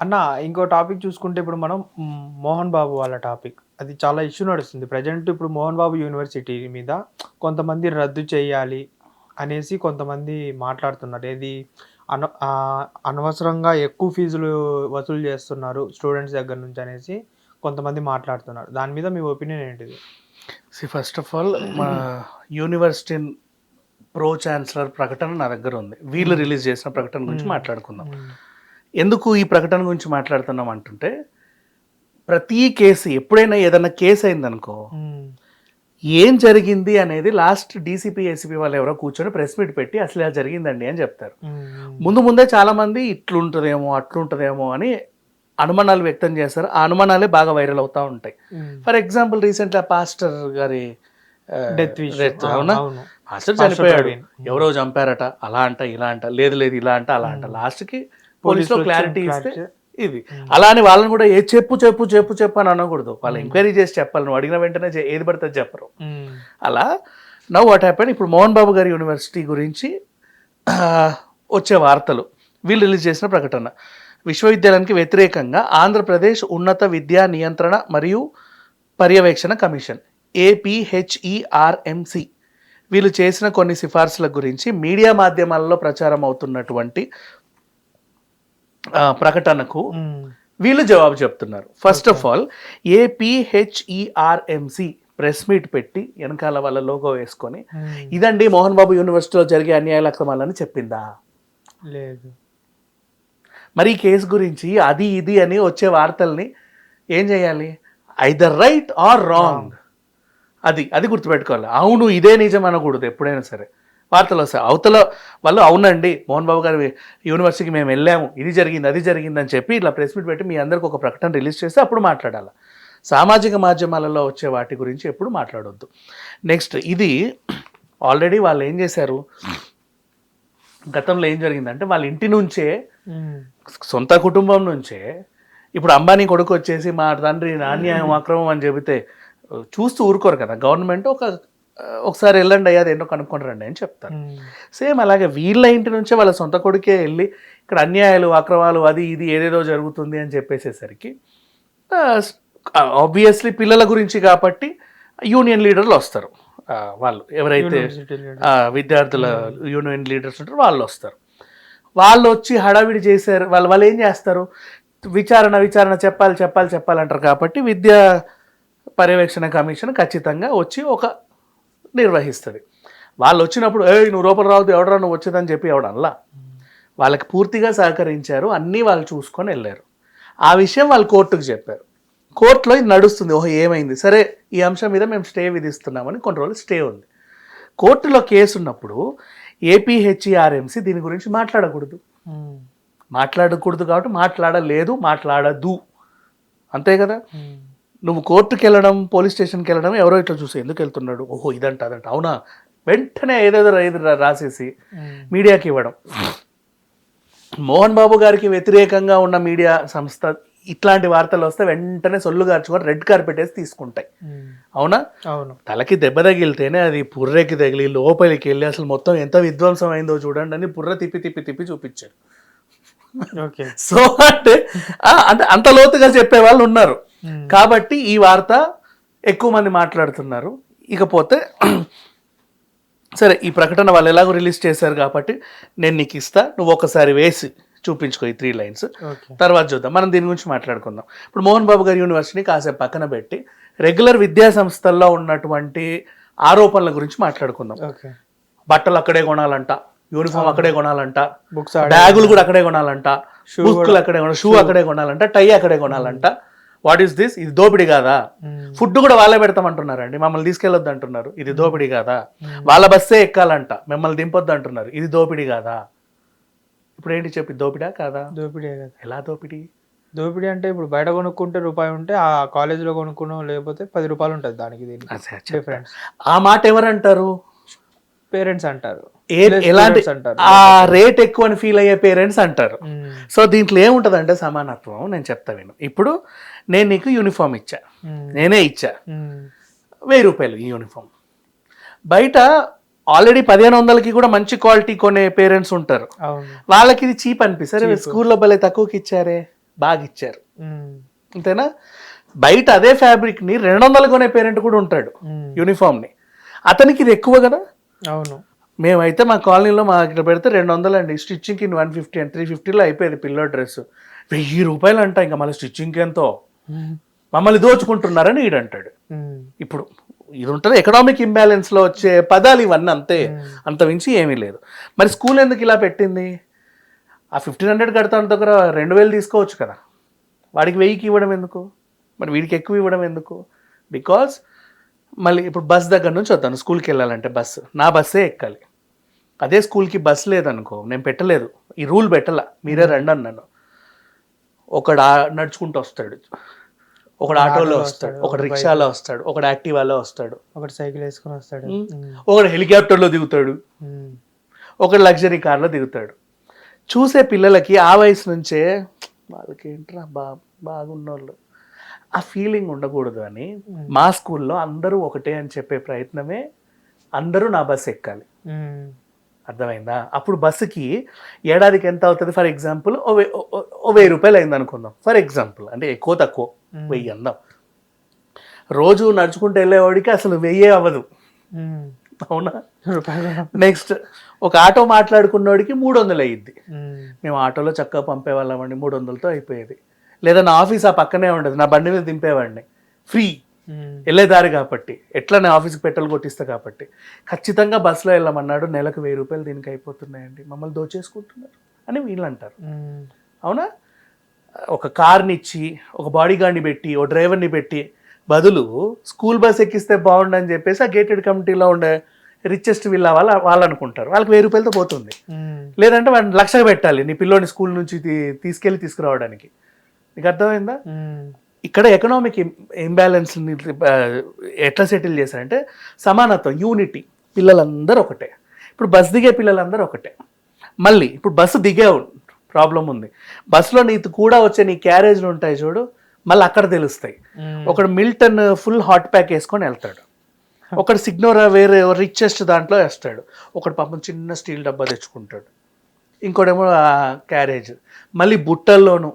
అన్న ఇంకో టాపిక్ చూసుకుంటే ఇప్పుడు మనం మోహన్ బాబు వాళ్ళ టాపిక్ అది చాలా ఇష్యూ నడుస్తుంది. ప్రజెంట్ ఇప్పుడు మోహన్ బాబు యూనివర్సిటీ మీద కొంతమంది రద్దు చేయాలి అనేసి కొంతమంది మాట్లాడుతున్నారు. ఏది? అన అనవసరంగా ఎక్కువ ఫీజులు వసూలు చేస్తున్నారు స్టూడెంట్స్ దగ్గర నుంచి అనేసి కొంతమంది మాట్లాడుతున్నారు. దాని మీద మీ ఒపీనియన్ ఏంటిది? సి ఫస్ట్ ఆఫ్ ఆల్ మా యూనివర్సిటీ ప్రో ఛాన్సలర్ ప్రకటన నా దగ్గర ఉంది. వీళ్ళు రిలీజ్ చేసిన ప్రకటన గురించి మాట్లాడుకుందాం. ఎందుకు ఈ ప్రకటన గురించి మాట్లాడుతున్నాం అంటుంటే ప్రతి కేసు ఎప్పుడైనా ఏదైనా కేసు అయిందనుకో ఏం జరిగింది అనేది లాస్ట్ డీసీపీ ఏసీపీ వాళ్ళు ఎవరో కూర్చొని ప్రెస్ మీట్ పెట్టి అసలు ఇలా జరిగిందండి అని చెప్తారు. ముందు ముందే చాలా మంది ఇట్లుంటుందేమో అట్లుంటుందేమో అని అనుమానాలు వ్యక్తం చేస్తారు. ఆ అనుమానాలే బాగా వైరల్ అవుతా ఉంటాయి. ఫర్ ఎగ్జాంపుల్ రీసెంట్ పాస్టర్ గారి death, ఆ, అవునా. పాస్టర్ చనిపోయాడు. ఎవరో చంపారట అలా అంట ఇలా అంట లేదు లేదు ఇలా అంట అలా అంట. లాస్ట్కి పోలీసులో క్లారిటీ ఇస్తే ఇది. అలా అని వాళ్ళని కూడా ఏ చెప్పు చెప్పు చెప్పు చెప్పు అని అనకూడదు. వాళ్ళు ఎంక్వైరీ చేసి చెప్పాలి. నువ్వు అడిగిన వెంటనే ఏది పడితే చెప్పరు. మ్, అలా నవ్ వాట్ హ్యాపెన్? ఇప్పుడు మోహన్ బాబు గారి యూనివర్సిటీ గురించి వచ్చే వార్తలు. వీళ్ళు రిలీజ్ చేసిన ప్రకటన. విశ్వవిద్యాలయానికి వ్యతిరేకంగా ఆంధ్రప్రదేశ్ ఉన్నత విద్యా నియంత్రణ మరియు పర్యవేక్షణ కమిషన్ ఏపీహెచ్ఈఆర్ఎంసి వీళ్ళు చేసిన కొన్ని సిఫార్సుల గురించి మీడియా మాధ్యమాలలో ప్రచారం అవుతున్నటువంటి ప్రకటనకు వీళ్ళు జవాబు చెప్తున్నారు. First of all APHERMC press meet పెట్టి వెనకాల వాళ్ళ లోగో వేసుకొని. ఇదండి మోహన్ బాబు యూనివర్సిటీలో జరిగే అన్యాయాల అక్రమాలని చెప్పిందా? లేదు. మరి ఈ కేసు గురించి అది ఇది అని వచ్చే వార్తల్ని ఏం చేయాలి? ఐదర్ రైట్ ఆర్ రాంగ్ అది అది గుర్తుపెట్టుకోవాలి. అవును ఇదే నిజం అనకూడదు ఎప్పుడైనా సరే. వార్తలు వస్తాయి. అవతల వాళ్ళు అవునండి మోహన్ బాబు గారి యూనివర్సిటీకి మేము వెళ్ళాము ఇది జరిగింది అది జరిగింది అని చెప్పి ఇట్లా ప్రెస్ మీట్ పెట్టి మీ అందరికి ఒక ప్రకటన రిలీజ్ చేస్తే అప్పుడు మాట్లాడాలి. సామాజిక మాధ్యమాలలో వచ్చే వాటి గురించి ఎప్పుడు మాట్లాడొద్దు. నెక్స్ట్ ఇది ఆల్రెడీ వాళ్ళు ఏం చేశారు? గతంలో ఏం జరిగిందంటే వాళ్ళ ఇంటి నుంచే సొంత కుటుంబం నుంచే ఇప్పుడు అంబానీ కొడుకు వచ్చేసి మా తండ్రి నాణ్యాయం అక్రమం అని చెబితే చూస్తూ ఊరుకోరు కదా. గవర్నమెంట్ ఒక ఒకసారి వెళ్ళండి అయ్యా అది ఏంటో కనుక్కొని రండి అని చెప్తారు. సేమ్ అలాగే వీళ్ళ ఇంటి నుంచే వాళ్ళ సొంత కొడుకే వెళ్ళి ఇక్కడ అన్యాయాలు అక్రమాలు అది ఇది ఏదేదో జరుగుతుంది అని చెప్పేసేసరికి ఆబ్వియస్లీ పిల్లల గురించి కాబట్టి యూనియన్ లీడర్లు వస్తారు. వాళ్ళు ఎవరైతే విద్యార్థుల యూనియన్ లీడర్స్ ఉంటారు వాళ్ళు వస్తారు. వాళ్ళు వచ్చి హడావిడి చేశారు వాళ్ళు వాళ్ళు ఏం చేస్తారు? విచారణ విచారణ చెప్పాలి చెప్పాలి చెప్పాలంటారు కాబట్టి విద్యా పర్యవేక్షణ కమిషన్ ఖచ్చితంగా వచ్చి ఒక నిర్వహిస్తుంది. వాళ్ళు వచ్చినప్పుడు ఏ నువ్వు రూపం రావద్దు ఎవడరా నువ్వు వచ్చేదని చెప్పి ఎవడల్లా వాళ్ళకి పూర్తిగా సహకరించారు అన్నీ వాళ్ళు చూసుకొని వెళ్ళారు. ఆ విషయం వాళ్ళు కోర్టుకు చెప్పారు. కోర్టులో ఇది నడుస్తుంది ఓహో ఏమైంది? సరే ఈ అంశం మీద మేము స్టే విధిస్తున్నామని కొన్ని రోజులు స్టే ఉంది. కోర్టులో కేసు ఉన్నప్పుడు ఏపీహెచ్ఈఆర్ఎంసి దీని గురించి మాట్లాడకూడదు. మాట్లాడకూడదు కాబట్టి మాట్లాడలేదు మాట్లాడదు. అంతే కదా? నువ్వు కోర్టుకి వెళ్ళడం పోలీస్ స్టేషన్కి వెళ్ళడం ఎవరో ఇట్లా చూసి ఎందుకు వెళ్తున్నాడు? ఓహో ఇదంట అదంట. అవునా? వెంటనే ఏదేదో రాసేసి మీడియాకి ఇవ్వడం. మోహన్ బాబు గారికి వ్యతిరేకంగా ఉన్న మీడియా సంస్థ ఇట్లాంటి వార్తలు వస్తే వెంటనే సొల్లు గార్చుకొని రెడ్ కార్పెట్ వేసి తీసుకుంటాయి. అవునా? అవును. తలకి దెబ్బ తగిలితేనే అది పుర్రెకి తగిలి లోపలికి వెళ్ళి అసలు మొత్తం ఎంత విధ్వంసం అయిందో చూడండి అని పుర్ర తిప్పి తిప్పి తిప్పి చూపించారు. ఓకే. సో అంటే అంటే అంత లోతుగా చెప్పే వాళ్ళు ఉన్నారు. కాబట్టి ఈ వార్త ఎక్కువ మంది మాట్లాడుతున్నారు. ఇకపోతే సరే ఈ ప్రకటన వాళ్ళు ఎలాగో రిలీజ్ చేశారు కాబట్టి నేను నీకు ఇస్తా నువ్వు ఒకసారి వేసి చూపించుకో ఈ త్రీ లైన్స్ తర్వాత చూద్దాం. మనం దీని గురించి మాట్లాడుకుందాం. ఇప్పుడు మోహన్ బాబు గారి యూనివర్సిటీని కాసేపు పక్కన పెట్టి రెగ్యులర్ విద్యా సంస్థల్లో ఉన్నటువంటి ఆరోపణల గురించి మాట్లాడుకుందాం. ఓకే బట్టలు అక్కడే కొనాలంట యూనిఫామ్ అక్కడే కొనాలంట బుక్స్ బ్యాగులు కూడా అక్కడే కొనాలంట బుక్కులు అక్కడే షూ అక్కడే కొనాలంట టై అక్కడే కొనాలంట. What is this? ఇది దోపిడీ కాదా? ఫుడ్ కూడా వాళ్ళే పెడతామంటున్నారండి. మమ్మల్ని తీసుకెళ్ళొద్దు అంటున్నారు ఇది దోపిడీ కాదా? వాళ్ళ బస్సే ఎక్కాలంట. మిమ్మల్ని దింపొద్దు అంటున్నారు ఇది దోపిడీ కాదా? ఇప్పుడు ఏంటి చెప్పి దోపిడా కాదా? దోపిడీ కదా. ఎలా దోపిడీ? దోపిడీ అంటే ఇప్పుడు బయట కొనుక్కుంటే రూపాయి ఉంటే ఆ కాలేజీలో కొనుక్కున్నాం లేకపోతే పది రూపాయలు ఉంటుంది దానికి. డిఫరెన్స్ ఆ మాట ఎవరంటారు? పేరెంట్స్ అంటారు. ఎలాంటి ఆ రేట్ ఎక్కువ అని ఫీల్ అయ్యే పేరెంట్స్ అంటారు. సో దీంట్లో ఏముంటదంటే సమానత్వం నేను చెప్తా విను. ఇప్పుడు నేను నీకు యూనిఫామ్ ఇచ్చా. నేనే ఇచ్చా. వెయ్యి రూపాయలు ఈ యూనిఫామ్ బయట ఆల్రెడీ పదిహేను వందలకి కూడా మంచి క్వాలిటీ కొనే పేరెంట్స్ ఉంటారు. వాళ్ళకి ఇది చీప్ అనిపిస్తారు స్కూల్లో భలే తక్కువకి ఇచ్చారే. బాగా ఇచ్చారు. అంతేనా? బయట అదే ఫ్యాబ్రిక్ని రెండు వందలు కొనే పేరెంట్ కూడా ఉంటాడు యూనిఫామ్ని అతనికి ఇది ఎక్కువ కదా? అవును. మేమైతే మా కాలనీలో మా ఇక్కడ పెడితే రెండు వందలు అండి స్టిచ్చింగ్కి వన్ ఫిఫ్టీ అండ్ త్రీ ఫిఫ్టీలో అయిపోయేది పిల్లో డ్రెస్ వెయ్యి రూపాయలు అంట ఇంకా మళ్ళీ స్టిచ్చింగ్కి ఎంతో? మమ్మల్ని దోచుకుంటున్నారని ఈడంటాడు. ఉమ్, ఇప్పుడు ఇది ఉంటుంది ఎకనామిక్ ఇంబ్యాలెన్స్లో వచ్చే పదాలు ఇవన్నీ అంతే. అంత మించి ఏమీ లేదు. మరి స్కూల్ ఎందుకు ఇలా పెట్టింది? ఆ ఫిఫ్టీన్ హండ్రెడ్ కడతాను దగ్గర రెండు వేలు తీసుకోవచ్చు కదా. వాడికి వెయ్యికి ఇవ్వడం ఎందుకు? మరి వీడికి ఎక్కువ ఇవ్వడం ఎందుకు? బికాస్ మళ్ళీ ఇప్పుడు బస్ దగ్గర నుంచి వద్దాను. స్కూల్కి వెళ్ళాలంటే బస్సు నా బస్సే ఎక్కాలి. అదే స్కూల్కి బస్ లేదనుకో నేను పెట్టలేదు. ఈ రూల్ పెట్టాల. మీరే రండి అన్నాను. ఒకడు ఆ- నడుచుకుంటూ వస్తాడు. ఒకడు ఆటోలో వస్తాడు ఒకడు రిక్షాలో వస్తాడు ఒకడు యాక్టివాలో వస్తాడు. ఒకటి సైకిల్ వేసుకొని వస్తాడు. ఒకడు హెలికాప్టర్లో దిగుతాడు. ఒకడు లగ్జరీ కార్లో దిగుతాడు. చూసే పిల్లలకి ఆ వయసు నుంచే వాళ్ళకి ఏంట్రా బా బాగున్నోళ్ళు. ఆ ఫీలింగ్ ఉండకూడదు అని మా స్కూల్లో అందరూ ఒకటే అని చెప్పే ప్రయత్నమే అందరూ నా బస్సు ఎక్కాలి. అర్థమైందా? అప్పుడు బస్సుకి ఏడాదికి ఎంత అవుతుంది? ఫర్ ఎగ్జాంపుల్ ఓ వెయ్యి రూపాయలు అయింది అనుకుందాం ఫర్ ఎగ్జాంపుల్ అంటే ఎక్కువ తక్కువ. వెయ్యి అందాం రోజు నడుచుకుంటూ వెళ్ళేవాడికి అసలు వెయ్యే అవ్వదు. అవునా? నెక్స్ట్ ఒక ఆటో మాట్లాడుకున్నవాడికి మూడు వందలు అయ్యిద్ది మేము ఆటోలో చక్కగా పంపేవాళ్ళమండి మూడు వందలతో అయిపోయేది. లేదా నా ఆఫీస్ ఆ పక్కనే ఉండదు నా బండి మీద దింపేవాడిని. ఫ్రీ. ఉమ్, వెళ్ళేదారి కాబట్టి. ఎట్లా నేను ఆఫీస్కి పెట్రోల్ కొట్టిస్తా కాబట్టి. ఖచ్చితంగా బస్సులో వెళ్ళమన్నాడు నెలకు వెయ్యి రూపాయలు దీనికి అయిపోతున్నాయండి. మమ్మల్ని దోచేసుకుంటున్నారు అని వీళ్ళు అంటారు అవునా? ఒక కార్ని ఇచ్చి ఒక బాడీ గార్డ్ని పెట్టి ఓ డ్రైవర్ని పెట్టి బదులు స్కూల్ బస్ ఎక్కిస్తే బాగుండని చెప్పేసి ఆ గేటెడ్ కమిటీలో ఉండే రిచెస్ట్ వీళ్ళ వాళ్ళు వాళ్ళు అనుకుంటారు వాళ్ళకి వెయ్యి రూపాయలతో పోతుంది. లేదంటే వాడిని లక్ష పెట్టాలి నీ పిల్లోని స్కూల్ నుంచి తీసుకెళ్ళి తీసుకురావడానికి. నీకు అర్థమైందా? ఇక్కడ ఎకనామిక్ ఇంబ్యాలెన్స్ ఎట్లా సెటిల్ చేశారంటే సమానత్వం యూనిటీ పిల్లలందరూ ఒకటే. ఇప్పుడు బస్ దిగే పిల్లలందరూ ఒకటే. మళ్ళీ ఇప్పుడు బస్సు దిగే ప్రాబ్లం ఉంది. బస్సులో నీకు కూడా వచ్చే నీ క్యారేజ్లు ఉంటాయి చూడు మళ్ళీ అక్కడ తెలుస్తాయి. ఒకడు మిల్టన్ ఫుల్ హాట్ ప్యాక్ వేసుకొని వెళ్తాడు. ఒకడు సిగ్నోరా వేరే రిచెస్ట్ దాంట్లో వేస్తాడు. ఒకడు పాపం చిన్న స్టీల్ డబ్బా తెచ్చుకుంటాడు. ఇంకోటేమో క్యారేజ్. మళ్ళీ బుట్టల్లోను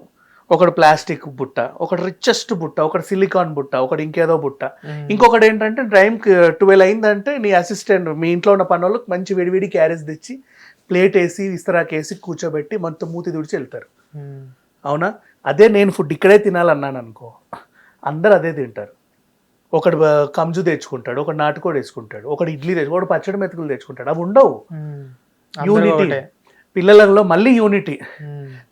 ఒకడు ప్లాస్టిక్ బుట్ట ఒకడు రిచెస్ట్ బుట్ట ఒకడు సిలికాన్ బుట్ట ఒకడు ఇంకేదో బుట్ట. ఇంకొకటి ఏంటంటే టైం ట్వెల్వ్ అయిందంటే నీ అసిస్టెంట్ మీ ఇంట్లో ఉన్న పనులకు మంచి విడివిడి క్యారేజ్ తెచ్చి ప్లేట్ వేసి విస్తరాకేసి కూర్చోబెట్టి మొత్తం మూతి తుడిచి వెళ్తారు. అవునా? అదే నేను ఫుడ్ ఇక్కడే తినాలన్నాను అనుకో. అందరు అదే తింటారు. ఒకడు కంజు తెచ్చుకుంటాడు ఒకడు నాటుకోడి వేసుకుంటాడు ఒకడు ఇడ్లీ తెచ్చు ఒకడు పచ్చడి మెతుకులు తెచ్చుకుంటాడు. అవి ఉండవు. యూనిటీ. పిల్లలలో మళ్ళీ యూనిటీ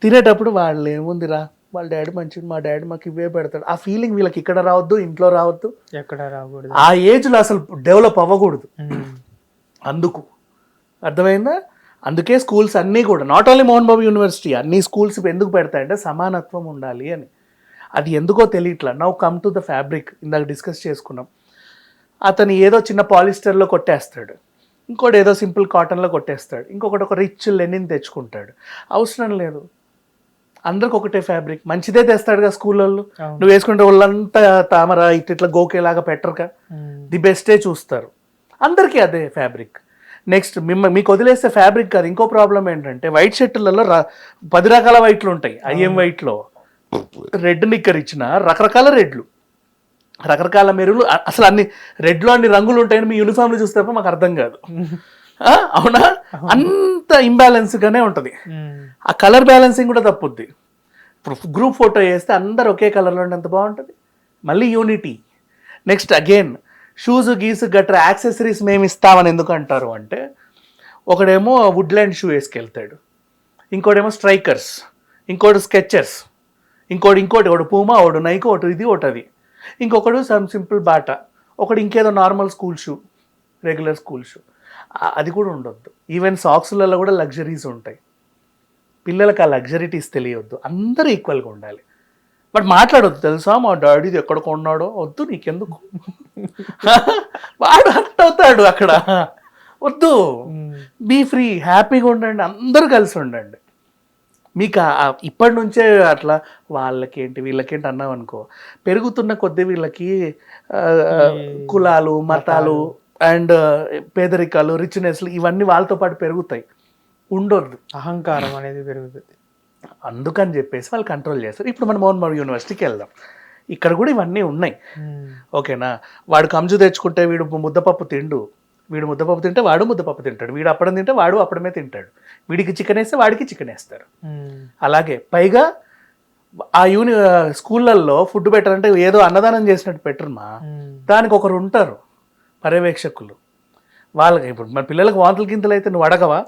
తినేటప్పుడు వాళ్ళు ఏముందిరా? వాళ్ళ డాడీ మంచిది మా డాడీ మాకు ఇవే పెడతాడు. ఆ ఫీలింగ్ వీళ్ళకి ఇక్కడ రావద్దు ఇంట్లో రావద్దు. ఎక్కడ రాకూడదు. ఆ ఏజ్లో అసలు డెవలప్ అవ్వకూడదు. అందుకు. అర్థమైందా? అందుకే స్కూల్స్ అన్నీ కూడా not only Mohan Babu university అన్ని స్కూల్స్ ఎందుకు పెడతాయంటే సమానత్వం ఉండాలి అని. అది ఎందుకో తెలియట్లా. Now come to the fabric ఇందాక డిస్కస్ చేసుకున్నాం. అతను ఏదో చిన్న పాలిస్టర్లో కొట్టేస్తాడు. ఇంకోటి ఏదో సింపుల్ కాటన్లో కొట్టేస్తాడు. ఇంకొకటి ఒక రిచ్ లెనిన్ తెచ్చుకుంటాడు. అవసరం లేదు. అందరికి ఒకటే ఫ్యాబ్రిక్ మంచిదే తెస్తాడుగా స్కూళ్ళల్లో అవును. నువ్వు వేసుకుంటే వాళ్ళంతా తామర ఇట్ ఇట్లా గోకేలాగా పెట్టరుగా. ది బెస్టే చూస్తారు. అందరికీ అదే ఫ్యాబ్రిక్ నెక్స్ట్ మిమ్మ మీకు వదిలేస్తే ఫ్యాబ్రిక్ కాదు. ఇంకో ప్రాబ్లం ఏంటంటే వైట్ షర్టులలో పది రకాల వైట్లు ఉంటాయి. ఐఎం వైట్లో రెడ్ నిక్కర్ ఇచ్చిన రకరకాల రెడ్లు రకరకాల మెరులు. అ- అసలు అన్ని రెడ్లో అన్ని రంగులు ఉంటాయని మీ యూనిఫామ్లు చూస్తే తప్ప మాకు అర్థం కాదు. అవునా? అంత ఇంబ్యాలెన్స్గానే ఉంటుంది. ఆ కలర్ బ్యాలెన్సింగ్ కూడా తప్పుద్ది. ఇప్పుడు గ్రూప్ ఫోటో వేస్తే అందరు ఒకే కలర్లో ఉంటే ఎంత బాగుంటుంది. మళ్ళీ యూనిటీ నెక్స్ట్ అగైన్ షూస్ గీసు గట్రా యాక్సెసరీస్ మేము ఇస్తామని ఎందుకు అంటారు అంటే ఒకడేమో వుడ్లాండ్ షూ వేసుకెళ్తాడు ఇంకోటేమో స్ట్రైకర్స్ ఇంకోటి స్కెచర్స్ ఇంకోటి ఇంకోటి ఒకటి పూమా ఒకడు నైక్ ఒకటి ఇది ఒకటి అది. ఇంకొకడు సమ్ సింపుల్ బాట ఒకడు ఇంకేదో normal school shoe regular school shoe అది కూడా ఉండొద్దు. ఈవెన్ సాక్స్లలో కూడా లగ్జరీస్ ఉంటాయి. పిల్లలకి ఆ లగ్జరీటీస్ తెలియవద్దు అందరూ ఈక్వల్గా ఉండాలి. బట్ మాట్లాడొద్దు తెలుసా? మా డాడీది ఎక్కడ కొన్నాడో? వద్దు నీకెందుకు? వాడు హర్ట్ అవుతాడు అక్కడ. వద్దు. బీ ఫ్రీ హ్యాపీగా ఉండండి అందరూ కలిసి ఉండండి. మీకు ఇప్పటి నుంచే అట్లా వాళ్ళకేంటి వీళ్ళకేంటి అన్నాం అనుకో పెరుగుతున్న కొద్దీ వీళ్ళకి కులాలు మతాలు అండ్ పేదరికాలు రిచ్నెస్లు ఇవన్నీ వాళ్ళతో పాటు పెరుగుతాయి. ఉండొద్దు. అహంకారం అనేది పెరుగుతుంది. అందుకని చెప్పేసి వాళ్ళు కంట్రోల్ చేస్తారు. ఇప్పుడు మనం మోహన్ బాబు యూనివర్సిటీకి వెళ్దాం. ఇక్కడ కూడా ఇవన్నీ ఉన్నాయి. ఉమ్, ఓకేనా? వాడు కంజు తెచ్చుకుంటే వీడు ముద్దపప్పు తిండు. వీడు ముద్దపప్పు తింటే వాడు ముద్దపప్పు తింటాడు. వీడు అప్పడం తింటే వాడు అప్పడమే తింటాడు. వీడికి చికెన్ వేస్తే వాడికి చికెన్ వేస్తారు. ఉమ్, అలాగే పైగా ఆ యూని స్కూళ్ళల్లో ఫుడ్ పెట్టారంటే ఏదో అన్నదానం చేసినట్టు పెట్టరు మా ఉమ్, దానికి ఒకరు ఉంటారు పర్యవేక్షకులు వాళ్ళకి ఇప్పుడు మన పిల్లలకు వాంతులు గింతలు అయితే నువ్వు అడగవా?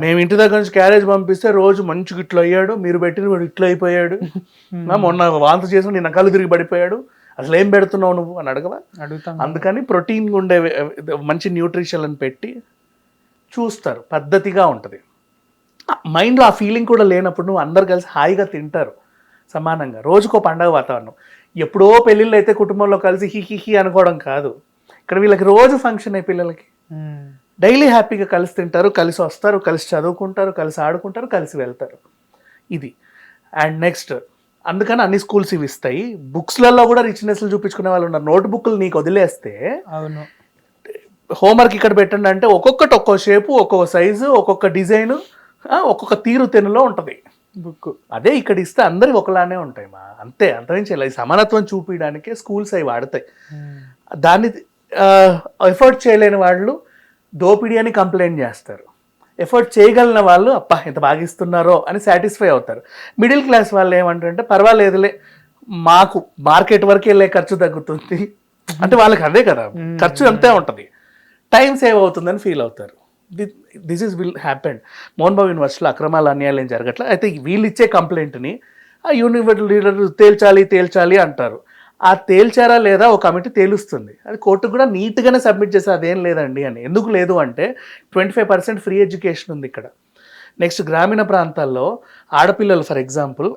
మేము ఇంటి దగ్గర నుంచి క్యారేజ్ పంపిస్తే రోజు మంచిగా ఇట్లా అయ్యాడు మీరు పెట్టిన వాడు ఇట్లా అయిపోయాడు. మొన్న వాంతి చేసి నిన్న కళ్ళు తిరిగి పడిపోయాడు. అసలు ఏం పెడుతున్నావు నువ్వు అని అడగవా? అడుగుతాం. అందుకని ప్రోటీన్ ఉండే మంచి న్యూట్రిషన్ అని పెట్టి చూస్తారు. పద్ధతిగా ఉంటుంది. మైండ్లో ఆ ఫీలింగ్ కూడా లేనప్పుడు నువ్వు అందరు కలిసి హాయిగా తింటారు. సమానంగా. రోజుకో పండగ వాతావరణం. ఎప్పుడో పెళ్ళిళ్ళు అయితే కుటుంబంలో కలిసి హి హి హి అనుకోవడం కాదు. ఇక్కడ వీళ్ళకి రోజు ఫంక్షన్ అయ్యి పిల్లలకి? డైలీ హ్యాపీగా కలిసి తింటారు కలిసి వస్తారు కలిసి చదువుకుంటారు కలిసి ఆడుకుంటారు కలిసి వెళ్తారు. ఇది. అండ్ నెక్స్ట్ అందుకని అన్ని స్కూల్స్ ఇవి ఇస్తాయి. బుక్స్లలో కూడా రిచ్నెస్లు చూపించుకునే వాళ్ళు ఉన్నారు. నోట్ బుక్లు నీకు వదిలేస్తే అవును. హోంవర్క్ ఇక్కడ పెట్టండి అంటే ఒక్కొక్కటి ఒక్కో షేపు ఒక్కొక్క సైజు ఒక్కొక్క డిజైను ఒక్కొక్క తీరు తెనులో ఉంటుంది. బుక్ అదే ఇక్కడ ఇస్తే అందరికి ఒకలానే ఉంటాయి మా. అంతే అంతరించి ఈ సమానత్వం చూపించడానికే స్కూల్స్ అవి వాడతాయి. దాన్ని ఎఫర్ట్ చేయలేని వాళ్ళు దోపిడీ అని కంప్లైంట్ చేస్తారు. ఎఫర్ట్ చేయగలిగిన వాళ్ళు అప్ప ఎంత బాగా ఇస్తున్నారో అని సాటిస్ఫై అవుతారు. మిడిల్ క్లాస్ వాళ్ళు ఏమంటారంటే పర్వాలేదులే మాకు మార్కెట్ వరకు వెళ్ళే ఖర్చు తగ్గుతుంది. అంటే వాళ్ళకి అదే కదా ఖర్చు అంతే ఉంటుంది. టైం సేవ్ అవుతుందని ఫీల్ అవుతారు. This is will happened Mohan Babu యూనివర్సిటీలో అక్రమాలు అన్యాయాలు ఏం జరగట్లేదు అయితే వీళ్ళు ఇచ్చే కంప్లైంట్ని ఆ యూనివర్సిటీ లీడర్ తేల్చాలి తేల్చాలి అంటారు. ఆ తేల్చారా లేదా ఒక కమిటీ తేలుస్తుంది. అది కోర్టుకు కూడా నీట్గానే సబ్మిట్ చేస్తే అదేం లేదండి అని. ఎందుకు లేదు అంటే twenty five percent free education ఉంది ఇక్కడ. నెక్స్ట్ గ్రామీణ ప్రాంతాల్లో ఆడపిల్లలు ఫర్ ఎగ్జాంపుల్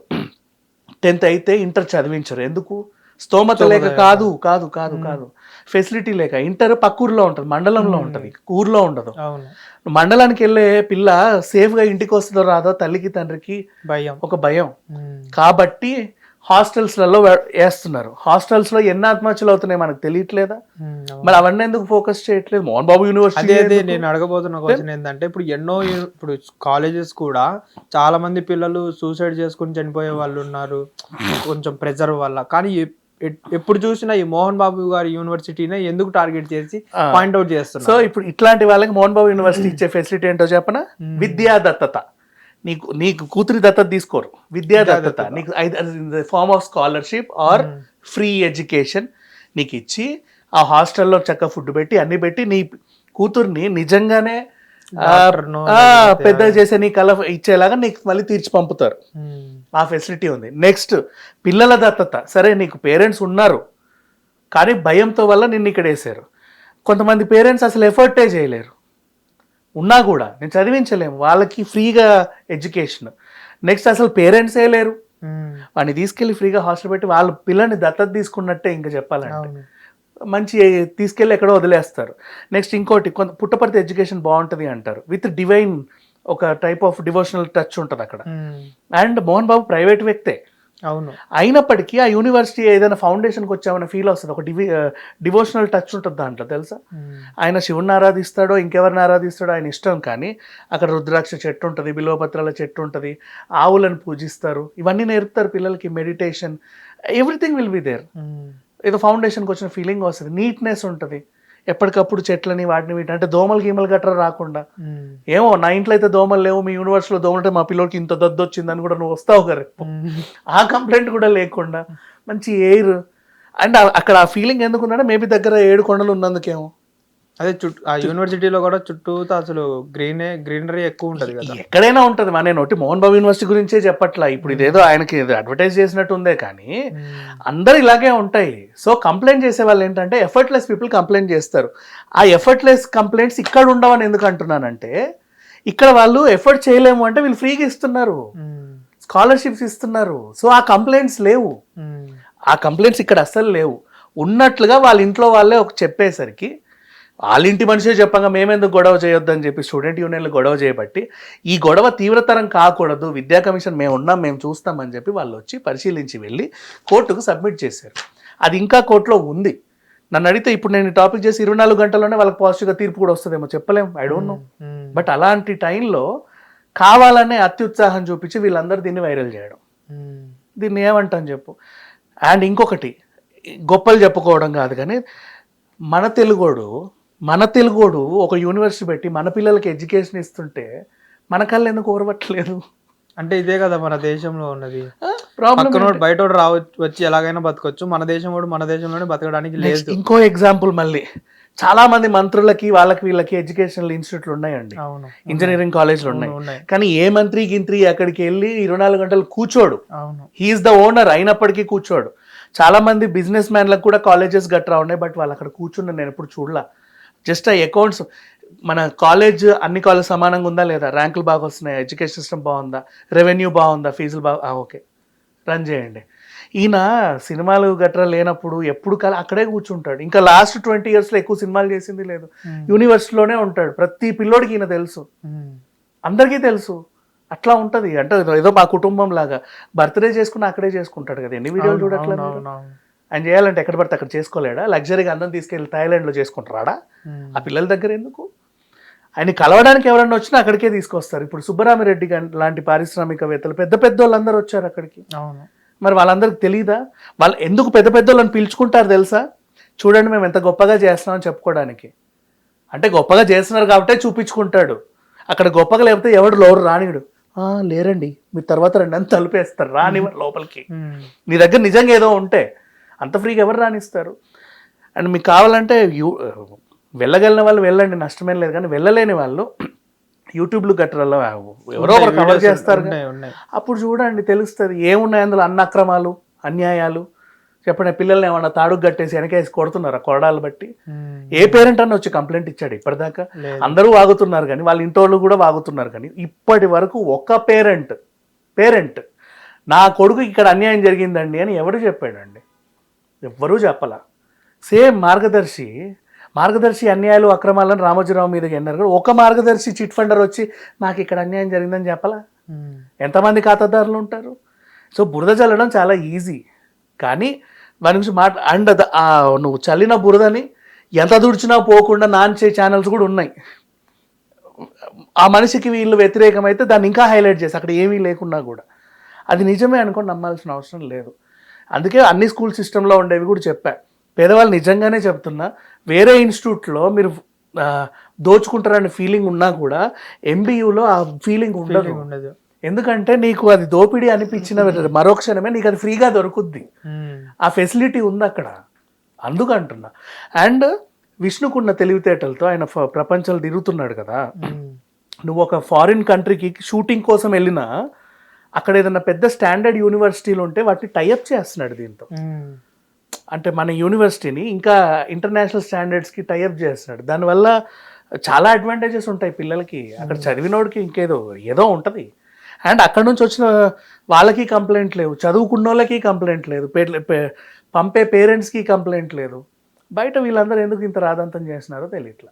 టెన్త్ అయితే ఇంటర్ చదివించరు. ఎందుకు? స్తోమత లేక కాదు కాదు కాదు కాదు. ఫెసిలిటీ లేక. ఇంటర్ పక్కూరులో ఉంటుంది మండలంలో ఉంటుంది ఊర్లో ఉండదు. మండలానికి వెళ్ళే పిల్ల సేఫ్గా ఇంటికి వస్తుందో రాదో తల్లికి తండ్రికి భయం. ఒక భయం. కాబట్టి హాస్టల్స్లలో వేస్తున్నారు. హాస్టల్స్లో ఎన్ని ఆత్మహత్యలు అవుతున్నాయి మనకు తెలియట్లేదా. మరి అవన్నీ ఎందుకు ఫోకస్ చేయట్లేదు? మోహన్ బాబు యూనివర్సిటీ అదే నేను అడగబోతున్న క్వశ్చన్ ఏంటంటే ఇప్పుడు ఎన్నో ఇప్పుడు కాలేజెస్ కూడా చాలా మంది పిల్లలు సూసైడ్ చేసుకుని చనిపోయే వాళ్ళు ఉన్నారు. కొంచెం ప్రెజర్ వల్ల. కానీ ఎప్పుడు చూసినా ఈ మోహన్ బాబు గారి యూనివర్సిటీనే ఎందుకు టార్గెట్ చేసి ఆ. పాయింట్ అవుట్ చేస్తున్నారు? సో ఇప్పుడు ఇట్లాంటి వాళ్ళకి మోహన్ బాబు యూనివర్సిటీ ఇచ్చే ఫెసిలిటీ ఏంటో చెప్పనా? విద్యా దత్తత నీకు నీకు కూతురి దత్తత తీసుకోరు. విద్యా దత్తత. నీకు form of scholarship or free education నీకు ఇచ్చి ఆ హాస్టల్లో చక్క ఫుడ్ పెట్టి అన్ని పెట్టి నీ కూతుర్ని నిజంగానే పెద్ద చేసే నీ కళ ఇచ్చేలాగా నీకు మళ్ళీ తీర్చి పంపుతారు. ఆ ఫెసిలిటీ ఉంది. నెక్స్ట్ పిల్లల దత్తత. సరే నీకు పేరెంట్స్ ఉన్నారు కానీ భయంతో వల్ల నిన్ను ఇక్కడ వేసారు. కొంతమంది పేరెంట్స్ అసలు ఎఫర్టే చేయలేరు. ఉన్నా కూడా నేను చదివించలేము. వాళ్ళకి ఫ్రీగా ఎడ్యుకేషన్. నెక్స్ట్ అసలు పేరెంట్సే లేరు. వాడిని తీసుకెళ్ళి ఫ్రీగా హాస్టల్ పెట్టి వాళ్ళ పిల్లని దత్తత తీసుకున్నట్టే ఇంకా చెప్పాలంటే. మంచి తీసుకెళ్ళి ఎక్కడో వదిలేస్తారు. నెక్స్ట్ ఇంకోటి కొంత పుట్టపర్తి ఎడ్యుకేషన్ బాగుంటుంది అంటారు. విత్ డివైన్ ఒక టైప్ ఆఫ్ డివోషనల్ టచ్ ఉంటుంది అక్కడ. అండ్ మోహన్ బాబు ప్రైవేట్ వ్యక్తే. అవును. అయినప్పటికీ ఆ యూనివర్సిటీ ఏదైనా ఫౌండేషన్కి వచ్చామన్న ఫీల్ వస్తుంది. ఒక డివి డివోషనల్ టచ్ ఉంటుంది దాంట్లో తెలుసా? ఆయన శివుని ఆరాధిస్తాడో ఇంకెవరిని ఆరాధిస్తాడో ఆయన ఇష్టం కానీ అక్కడ రుద్రాక్ష చెట్టు ఉంటుంది బిలోపత్రాల చెట్టు ఉంటుంది ఆవులను పూజిస్తారు ఇవన్నీ నేర్పుతారు పిల్లలకి meditation everything will be there. ఏదో ఫౌండేషన్కి వచ్చిన ఫీలింగ్ వస్తుంది నీట్నెస్ ఉంటుంది. ఎప్పటికప్పుడు చెట్లని వాటిని వీటిని అంటే దోమలు గీమలు గట్రా రాకుండా. ఏమో నా ఇంట్లో అయితే దోమలు లేవు మీ యూనివర్సిటీలో దోమలు ఉంటే మా పిల్లోడికి ఇంత దద్దు వచ్చిందని కూడా నువ్వు వస్తావు కదా ఉమ్, ఆ కంప్లైంట్ కూడా లేకుండా మంచి ఎయిర్. అండ్ అక్కడ ఆ ఫీలింగ్ ఎందుకుందంటే మేబీ దగ్గర ఏడు కొండలు ఉన్నందుకేమో. అదే చుట్టూ ఆ యూనివర్సిటీలో కూడా చుట్టూ అసలు గ్రీనే గ్రీనరీ ఎక్కువ ఉంటది కదా. ఎక్కడైనా ఉంటుంది. మా నేను ఒకటి మోహన్ బాబు యూనివర్సిటీ గురించే చెప్పట్లా. ఇప్పుడు ఇదేదో ఆయనకి అడ్వర్టైజ్ చేసినట్టు ఉందే కానీ ఉమ్, అందరు ఇలాగే ఉంటాయి. సో కంప్లైంట్ చేసే వాళ్ళు ఏంటంటే ఎఫర్ట్లెస్ పీపుల్ కంప్లైంట్ చేస్తారు. ఆ ఎఫర్ట్లెస్ కంప్లైంట్స్ ఇక్కడ ఉండవని ఎందుకు అంటున్నానంటే ఇక్కడ వాళ్ళు ఎఫర్ట్ చేయలేము అంటే వీళ్ళు ఫ్రీగా ఇస్తున్నారు. స్కాలర్షిప్స్ ఇస్తున్నారు. సో ఆ కంప్లైంట్స్ లేవు. ఆ కంప్లైంట్స్ ఇక్కడ అస్సలు లేవు. ఉన్నట్లుగా వాళ్ళ ఇంట్లో వాళ్ళే ఒక చెప్పేసరికి వాళ్ళ ఇంటి మనిషే చెప్పంగా మేమెందుకు గొడవ చేయొద్దని చెప్పి స్టూడెంట్ యూనియన్లు గొడవ చేయబట్టి ఈ గొడవ తీవ్రతరం కాకూడదు విద్యా కమిషన్ మేము ఉన్నాం మేము చూస్తామని చెప్పి వాళ్ళు వచ్చి పరిశీలించి వెళ్ళి కోర్టుకు సబ్మిట్ చేశారు. అది ఇంకా కోర్టులో ఉంది. నన్ను అడిగితే ఇప్పుడు నేను టాపిక్ చేసి ఇరవై నాలుగు గంటల్లోనే వాళ్ళకి పాజిటివ్గా తీర్పు కూడా వస్తుందేమో చెప్పలేం ఐ డోంట్ నో బట్ అలాంటి టైంలో కావాలనే అత్యుత్సాహం చూపించి వీళ్ళందరూ దీన్ని వైరల్ చేయడం. దీన్ని ఏమంటాం చెప్పు. అండ్ ఇంకొకటి గొప్పలు చెప్పుకోవడం కాదు కానీ మన తెలుగోడు మన తెలుగోడు ఒక యూనివర్సిటీ పెట్టి మన పిల్లలకి ఎడ్యుకేషన్ ఇస్తుంటే మన కళ్ళు ఎందుకు ఓరవట్లేదు అంటే ఇదే కదా మన దేశంలో ఉన్నది. ప్రాబ్లం బయట రావచ్చు వచ్చి ఎలాగైనా బతకొచ్చు. మన దేశం వాడు మన దేశంలోనే బతకడానికి లేదు. ఇంకో ఎగ్జాంపుల్ మళ్ళీ. చాలా మంది మంత్రులకి వాళ్ళకి వీళ్ళకి ఎడ్యుకేషనల్ ఇన్స్టిట్యూట్లు ఉన్నాయండి. అవును ఇంజనీరింగ్ కాలేజ్లు ఉన్నాయి. కానీ ఏ మంత్రి గింత్రి అక్కడికి వెళ్ళి ఇరవై నాలుగు గంటలు కూర్చోడు. అవును. హీఈస్ ద ఓనర్ అయినప్పటికీ కూర్చోడు. చాలా మంది బిజినెస్ మ్యాన్లకు కూడా కాలేజెస్ గట్రా ఉన్నాయి బట్ వాళ్ళు అక్కడ కూర్చున్న నేను ఎప్పుడు చూడలా. జస్ట్ ఆ అకౌంట్స్ మన కాలేజ్ అన్ని కాలేజ్ సమానంగా ఉందా లేదా? ర్యాంకులు బాగా వస్తున్నాయి? ఎడ్యుకేషన్ సిస్టమ్ బాగుందా? రెవెన్యూ బాగుందా? ఫీజులు బాగా ఓకే రన్ చేయండి. ఈయన సినిమాలు గట్రా లేనప్పుడు ఎప్పుడు కాల అక్కడే కూర్చుంటాడు. ఇంకా లాస్ట్ ట్వంటీ ఇయర్స్లో ఎక్కువ సినిమాలు చేసింది లేదు. యూనివర్సిటీలోనే ఉంటాడు. ప్రతి పిల్లోడికి ఈయన తెలుసు. ఉమ్. అందరికీ తెలుసు. అట్లా ఉంటది. అంటే ఏదో- మా కుటుంబం లాగా. బర్త్డే చేసుకుని అక్కడే చేసుకుంటాడు కదా. ఎన్ని వీడియోలు చూడట్లేదు. ఆయన చేయాలంటే ఎక్కడ పడితే అక్కడ చేసుకోలేడా? లగ్జరీగా అందరం తీసుకెళ్ళి థాయిలాండ్లో చేసుకుంటారా ఉమ్. ఆ పిల్లల దగ్గర ఎందుకు? ఆయన కలవడానికి ఎవరన్నా వచ్చినా అక్కడికే తీసుకొస్తారు. ఇప్పుడు సుబ్బరామిరెడ్డి లాంటి పారిశ్రామికవేత్తలు పెద్ద పెద్ద వాళ్ళందరూ వచ్చారు అక్కడికి. అవును. మరి వాళ్ళందరికి తెలియదా వాళ్ళు ఎందుకు పెద్ద పెద్ద వాళ్ళని పిలుచుకుంటారు తెలుసా? చూడండి మేము ఎంత గొప్పగా చేస్తున్నామని చెప్పుకోవడానికి. అంటే గొప్పగా చేస్తున్నారు కాబట్టే చూపించుకుంటాడు. అక్కడ గొప్పగా లేకపోతే ఎవడు లోరు రానిడు. "ఆ, లేరండి. మీరు తర్వాత రెండు అని తలుపేస్తారు రాని లోపలికి. ఉమ్. నీ దగ్గర నిజంగా ఏదో ఉంటే అంత ఫ్రీగా ఎవరు రానిస్తారు? అండ్ మీకు కావాలంటే యూ వెళ్ళగలిగిన వాళ్ళు వెళ్ళండి నష్టమేం లేదు. కానీ వెళ్ళలేని వాళ్ళు యూట్యూబ్లు గట్రల్లో ఎవరో ఒకరు కవర్ చేస్తారు. అప్పుడు చూడండి తెలుస్తుంది. ఏమున్నాయి అందులో? అన్న అక్రమాలు అన్యాయాలు. చెప్పండి పిల్లల్ని ఏమన్నా తాడుకు కట్టేసి వెనకేసి కొడుతున్నారా కొరడాలు బట్టి. ఏ పేరెంట్ అన్న వచ్చి కంప్లైంట్ ఇచ్చాడు ఇప్పటిదాకా. అందరూ వాగుతున్నారు కానీ వాళ్ళ ఇంటోళ్ళు కూడా వాగుతున్నారు కానీ ఇప్పటి వరకు ఒక పేరెంట్ పేరెంట్ నా కొడుకు ఇక్కడ అన్యాయం జరిగిందండి అని ఎవడు చెప్పాడండి? ఎవ్వరూ చెప్పలా. సేమ్ మార్గదర్శి మార్గదర్శి అన్యాయాలు అక్రమాలను రామోజీరావు మీదకి అన్నారు కూడా ఒక మార్గదర్శి చిట్ ఫండర్ వచ్చి నాకు ఇక్కడ అన్యాయం జరిగిందని చెప్పలా. ఎంతమంది ఖాతాదారులు ఉంటారు? సో బురద చల్లడం చాలా ఈజీ. కానీ వారి గురించి మాట అండ్ నువ్వు చల్లిన బురదని ఎంత దుడిచినా పోకుండా నాన్చే ఛానల్స్ కూడా ఉన్నాయి. ఆ మనిషికి వీళ్ళు వ్యతిరేకమైతే దాన్ని ఇంకా హైలైట్ చేసి అక్కడ ఏమీ లేకున్నా కూడా. అది నిజమే అనుకొని నమ్మాల్సిన అవసరం లేదు. అందుకే అన్ని స్కూల్ సిస్టంలో ఉండేవి కూడా చెప్పా. పేదవాళ్ళు నిజంగానే చెప్తున్నా వేరే ఇన్స్టిట్యూట్లో మీరు దోచుకుంటారనే ఫీలింగ్ ఉన్నా కూడా ఎంబీయూలో ఆ ఫీలింగ్ ఉండదు. ఉండదు. ఎందుకంటే నీకు అది దోపిడీ అనిపించిన మరో క్షణమే నీకు అది ఫ్రీగా దొరుకుద్ది. ఆ ఫెసిలిటీ ఉంది అక్కడ. అందుకు అంటున్నా అండ్ విష్ణుకున్న తెలివితేటలతో ఆయన ప్రపంచాలు తిరుగుతున్నాడు కదా. నువ్వు ఒక ఫారిన్ కంట్రీకి షూటింగ్ కోసం వెళ్ళినా అక్కడ ఏదైనా పెద్ద స్టాండర్డ్ యూనివర్సిటీలు ఉంటే వాటిని టైఅప్ చేస్తున్నాడు దీంతో. అంటే మన యూనివర్సిటీని ఇంకా ఇంటర్నేషనల్ స్టాండర్డ్స్కి టైఅప్ చేస్తున్నాడు. దానివల్ల చాలా అడ్వాంటేజెస్ ఉంటాయి పిల్లలకి. అక్కడ చదివినోడికి ఇంకేదో ఏదో ఉంటుంది. అండ్ అక్కడ నుంచి వచ్చిన వాళ్ళకి కంప్లైంట్ లేవు. చదువుకున్న వాళ్ళకి కంప్లైంట్ లేదు పంపే పేరెంట్స్కి కంప్లైంట్ లేదు. బయట వీళ్ళందరూ ఎందుకు ఇంత రాదంతం చేస్తున్నారో తెలియట్లా.